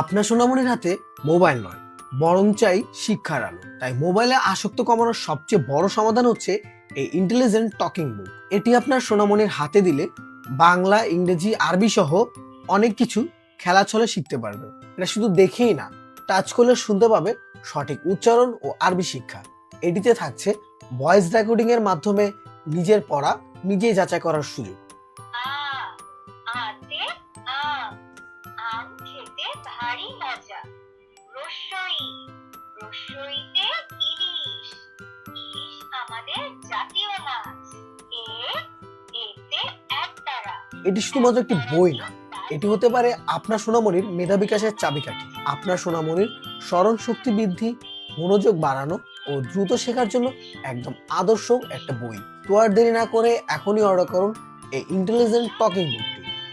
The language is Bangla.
আপনার সোনামণির হাতে মোবাইল নয়, বরং চাই শিক্ষার আলো। তাই মোবাইলে আসক্ত কমানোর সবচেয়ে বড় সমাধান হচ্ছে এই ইন্টেলিজেন্ট টকিং বুক এটি আপনার সোনামণির হাতে দিলে বাংলা, ইংরেজি, আরবি সহ অনেক কিছু খেলা ছলে শিখতে পারবে। এটা শুধু দেখেই না টাচ করলে শুনতে পাবে সঠিক উচ্চারণ ও আরবি শিক্ষা। এটিতে থাকছে ভয়েস রেকর্ডিং এর মাধ্যমে নিজের পড়া নিজেই যাচাই করার সুযোগ। আ আতে খেতে ভারী মজা। রসই রসইতে ইলিশ। ইলিশ আমাদের জাতীয় মাছ। এ এতে একতারা এটি শুধুমাত্র একটি বই না এটি হতে পারে আপনার সোনামণির মেধা বিকাশের চাবিকাঠি। আপনার সোনামণির স্মরণ শক্তি বৃদ্ধি মনোযোগ বাড়ানো ও দ্রুত শেখার জন্য একদম আদর্শ একটা বই। তো আর দেরি না করে এখনই অর্ডার করুন এই ইন্টেলিজেন্ট টকিং বুকটি